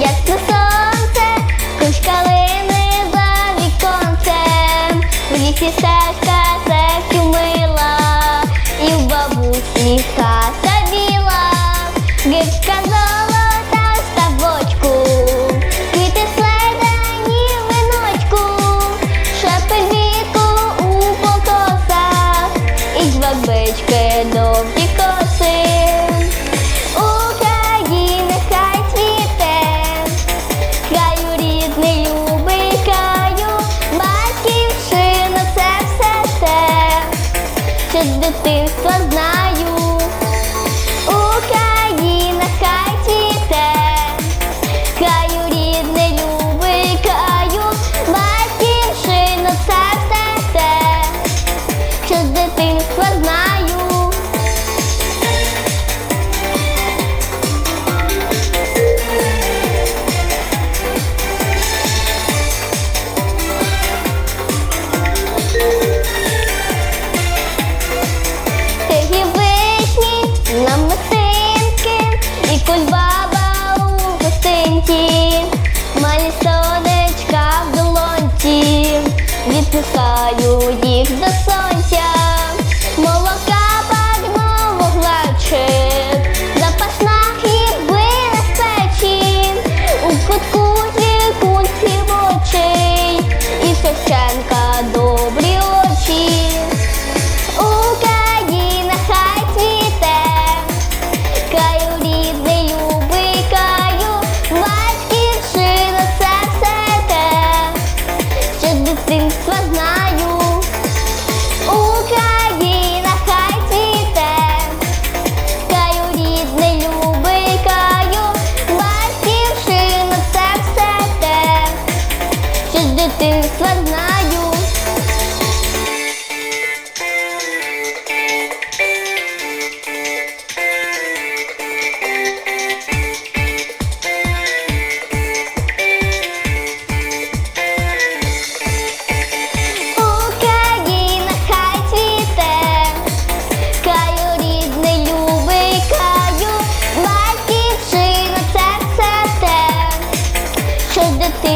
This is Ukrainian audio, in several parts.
як це сонце, куч калини за віконцем, в лісі сашка це мила, і в бабусі хата біла, гичка золота в ставочку, квіти слайдані в виночку, шапель віку у полтосах, і жвабички до Писаю вогна.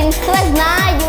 українства знаю.